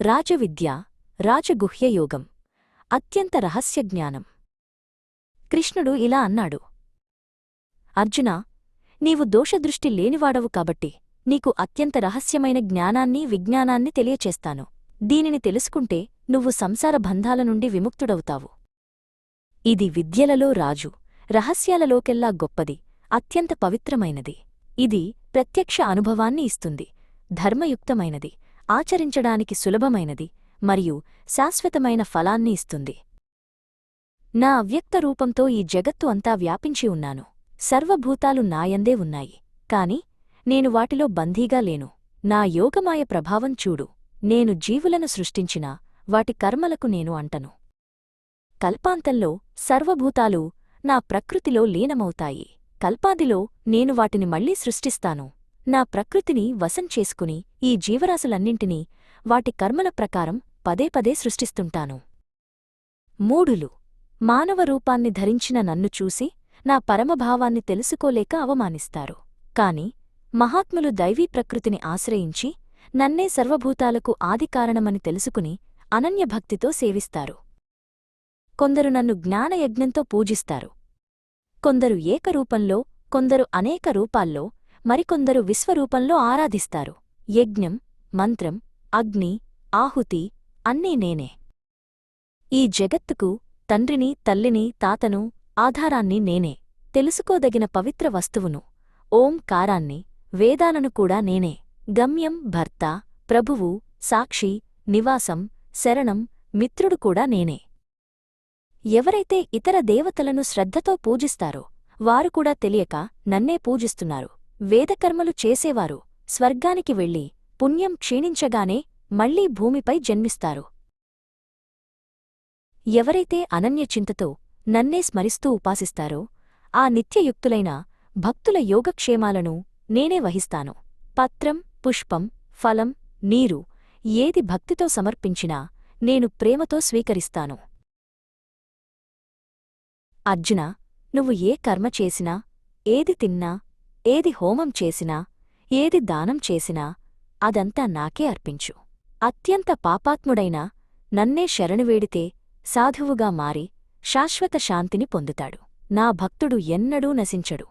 రాజవిద్య రాజగుహ్యయోగం అత్యంత రహస్యజ్ఞానం కృష్ణుడు ఇలా అన్నాడు. అర్జునా నీవు దోషదృష్టి లేనివాడవు కాబట్టి నీకు అత్యంత రహస్యమైన జ్ఞానాన్ని విజ్ఞానాన్ని తెలియచేస్తాను. దీనిని తెలుసుకుంటే నువ్వు సంసార బంధాల నుండి విముక్తుడవుతావు. ఇది విద్యలలో రాజు రహస్యాలలోకెల్లా గొప్పది అత్యంత పవిత్రమైనది. ఇది ప్రత్యక్ష అనుభవాన్ని ఇస్తుంది ధర్మయుక్తమైనది. ఆచరించడానికి సులభమైనది మరియు శాశ్వతమైన ఫలాన్ని ఇస్తుంది. నా అవ్యక్త రూపంతో ఈ జగత్తు అంతా వ్యాపించి ఉన్నాను. సర్వభూతాలు నాయందే ఉన్నాయి. కాని నేను వాటిలో బందీగా లేను. నా యోగమాయ ప్రభావం చూడు. నేను జీవులను సృష్టించినా వాటి కర్మలకు నేను అంటను. కల్పాంతంలో సర్వభూతాలు నా ప్రకృతిలో లీనమవుతాయి. కల్పాదిలో నేను వాటిని మళ్ళీ సృష్టిస్తాను. నా ప్రకృతిని వశం చేసుకుని ఈ జీవరాశులన్నింటినీ వాటి కర్మల ప్రకారం పదే పదే సృష్టిస్తుంటాను. మూఢులు మానవ రూపాన్ని ధరించిన నన్ను చూసి నా పరమభావాన్ని తెలుసుకోలేక అవమానిస్తారు. కాని మహాత్ములు దైవీ ప్రకృతిని ఆశ్రయించి నన్నే సర్వభూతాలకు ఆదికారణమని తెలుసుకుని అనన్యభక్తితో సేవిస్తారు. కొందరు నన్ను జ్ఞానయజ్ఞంతో పూజిస్తారు. కొందరు ఏకరూపంలో కొందరు అనేక రూపాల్లో మరికొందరు విశ్వరూపంలో ఆరాధిస్తారు. యజ్ఞం మంత్రం అగ్ని ఆహుతి అన్నీ నేనే. ఈ జగత్తుకు తండ్రిని తల్లిని తాతను ఆధారాన్ని నేనే. తెలుసుకోదగిన పవిత్ర వస్తువును ఓం కారాన్ని వేదాలను కూడా నేనే. గమ్యం భర్త ప్రభువు సాక్షి నివాసం శరణం మిత్రుడు కూడా నేనే. ఎవరైతే ఇతర దేవతలను శ్రద్ధతో పూజిస్తారో వారు కూడా తెలియక నన్నే పూజిస్తున్నారు. వేదకర్మలు చేసేవారు. స్వర్గానికి వెళ్ళి పుణ్యం క్షీణించగానే మళ్ళీ భూమిపై జన్మిస్తారు. ఎవరైతే అనన్యచింతతో నన్నే స్మరిస్తూ ఉపాసిస్తారో ఆ నిత్యయుక్తులైన భక్తుల యోగక్షేమాలను నేనే వహిస్తాను. పత్రం పుష్పం ఫలం నీరు ఏది భక్తితో సమర్పించినా నేను ప్రేమతో స్వీకరిస్తాను. అర్జున నువ్వు ఏ కర్మ చేసినా ఏది తిన్నా ఏది హోమం చేసినా ఏది దానం చేసినా అదంతా నాకే అర్పించు. అత్యంత పాపాత్ముడైన నన్నే శరణువేడితే సాధువుగా మారి శాశ్వత శాంతిని పొందుతాడు. నా భక్తుడు ఎన్నడూ నశించడు.